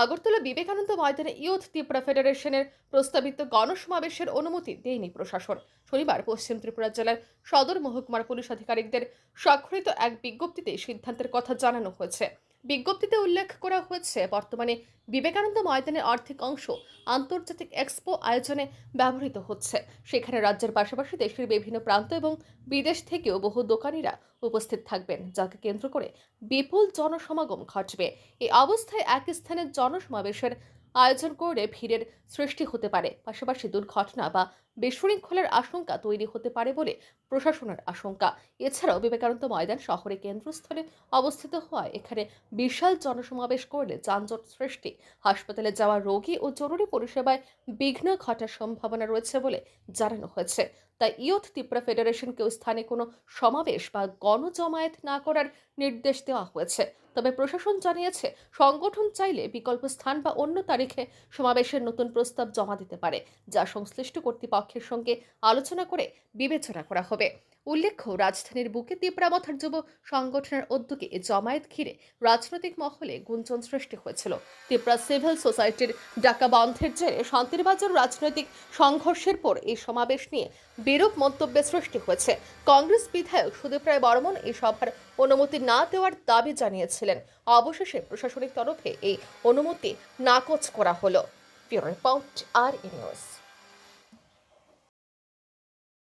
আগরতলা বিবেকানন্দ ময়দানে ইয়ুথ ত্রিপুরা ফেডারেশনের প্রস্তাবিত গণসমাবেশের অনুমতি দেয়নি প্রশাসন। শনিবার পশ্চিম ত্রিপুরা জেলার সদর মহকুমার পুলিশ আধিকারিকদের স্বাক্ষরিত এক বিজ্ঞপ্তিতে সিদ্ধান্তের কথা জানানো হয়েছে। বিজ্ঞপ্তিতে উল্লেখ করা হয়েছে, বর্তমানে বিবেকানন্দ ময়দানের অর্ধেক অংশ আন্তর্জাতিক এক্সপো আয়োজনে ব্যবহৃত হচ্ছে। সেখানে রাজ্যের পাশাপাশি দেশের বিভিন্ন প্রান্ত এবং বিদেশ থেকেও বহু দোকানিরা উপস্থিত থাকবেন, যাকে কেন্দ্র করে বিপুল জনসমাগম ঘটবে। এই অবস্থায় এক স্থানের জনসমাবেশের আয়োজন করে ভিড়ের সৃষ্টি হতে পারে। পাশাপাশি দুর্ঘটনা বা বিশৃঙ্খলার আশঙ্কা তৈরি হতে পারে বলে প্রশাসনের আশঙ্কা। এছাড়াও বিবেকানন্দ ময়দান শহরে কেন্দ্রস্থলে অবস্থিত হওয়ায় এখানে বিশাল জনসমাবেশ করলে যানজট সৃষ্টি। হাসপাতালে যাওয়া রোগী ও জরুরি পরিষেবায় বিঘ্ন ঘটার সম্ভাবনা রয়েছে বলে জানানো হয়েছে। তাই ইয়ুথ ত্রিপুরা ফেডারেশনকেও স্থানে কোনো সমাবেশ বা গণজমায়েত না করার নির্দেশ দেওয়া হয়েছে। তবে প্রশাসন জানিয়েছে, সংগঠন চাইলে বিকল্প স্থান বা অন্য তারিখে সমাবেশের নতুন প্রস্তাব জমা দিতে পারে, যা সংশ্লিষ্ট কর্তৃপক্ষের সঙ্গে আলোচনা করে বিবেচনা করা হবে। উল্লেখ্য, রাজধানীর বুকে তিপ্রামথার যুব সংগঠনের উদ্যোগে জমায়েত ঘিরে রাজনৈতিক মহলে গুঞ্জন সৃষ্টি হয়েছিল। তিপ্রা সিভিল সোসাইটির ডাকা বন্ধের জেরে শান্তিরবাজার রাজনৈতিক সংঘর্ষের পর এই সমাবেশ নিয়ে বিরূপ মন্তব্যের সৃষ্টি হয়েছে। কংগ্রেস বিধায়ক সুদীপ রায় বর্মন এই সভার অনুমতি না দেওয়ার দাবি জানিয়েছিলেন। অবশেষে প্রশাসনিক তরফে এই অনুমতি নাকচ করা হলো। রিপোর্ট, আর নিউজ।